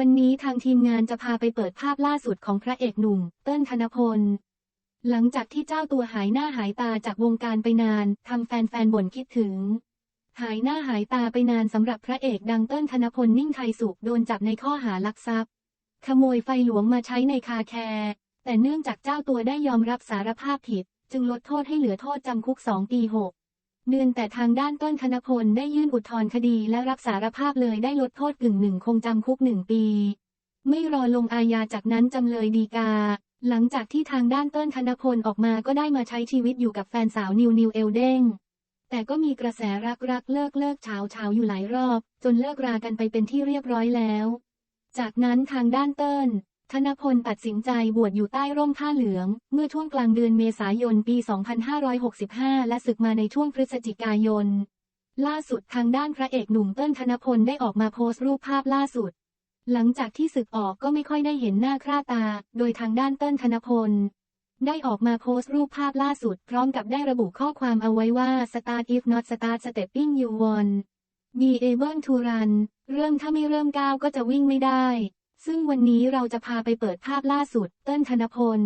วันนี้ทางทีมงานจะพาไปเปิดภาพล่าสุดของพระเอกหนุ่ม เติ้ลธนพล หลังจากที่เจ้าตัวหายหน้าหายตาจากวงการไปนานทำแฟนๆบ่นคิดถึง หายหน้าหายตาไปนานสำหรับพระเอกดังเติ้ลธนพลนิ่งไทยสุขโดนจับในข้อหาลักทรัพย์ ขโมยไฟหลวงมาใช้ในคาแคร์ แต่เนื่องจากเจ้าตัวได้ยอมรับสารภาพผิด จึงลดโทษให้เหลือโทษจำคุก 2 ปี 6 เดือนแต่ทางด้านต้นธนพลได้ยื่นอุทธรณ์คดีและรับสารภาพเลยได้ลดโทษกึ่งหนึ่งคงจำคุกหนึ่งปี ไม่รอลงอาญาจากนั้นจำเลยดีกา หลังจากที่ทางด้านต้นธนพลออกมาก็ได้มาใช้ชีวิตอยู่กับแฟนสาวนิวนิวเอลเด้งแต่ก็มีกระแสรักรักเลิกเลิกเฉาเฉาอยู่หลายรอบ จนเลิกรากันไปเป็นที่เรียบร้อยแล้ว จากนั้นทางด้านเติ้ล ธนพลตัดสินใจบวชอยู่ใต้ร่มผ้าเหลือง เมื่อช่วงกลางเดือนเมษายนปี 2565 และศึกมาในช่วงพฤศจิกายน ล่าสุดทางด้านพระเอกหนุ่มเติ้ลธนพลได้ออกมาโพสต์รูปภาพล่าสุด หลังจากที่ศึกออกก็ไม่ค่อยได้เห็นหน้าค่าตา โดยทางด้านเติ้ลธนพล ได้ออกมาโพสต์รูปภาพล่าสุด พร้อมกับได้ระบุข้อความเอาไว้ว่า start if not start stepping you want be able to run เริ่มถ้าไม่เริ่มก้าวก็จะวิ่งไม่ได้ ซึ่งวันนี้เราจะพาไปเปิดภาพล่าสุด เต้นธนพล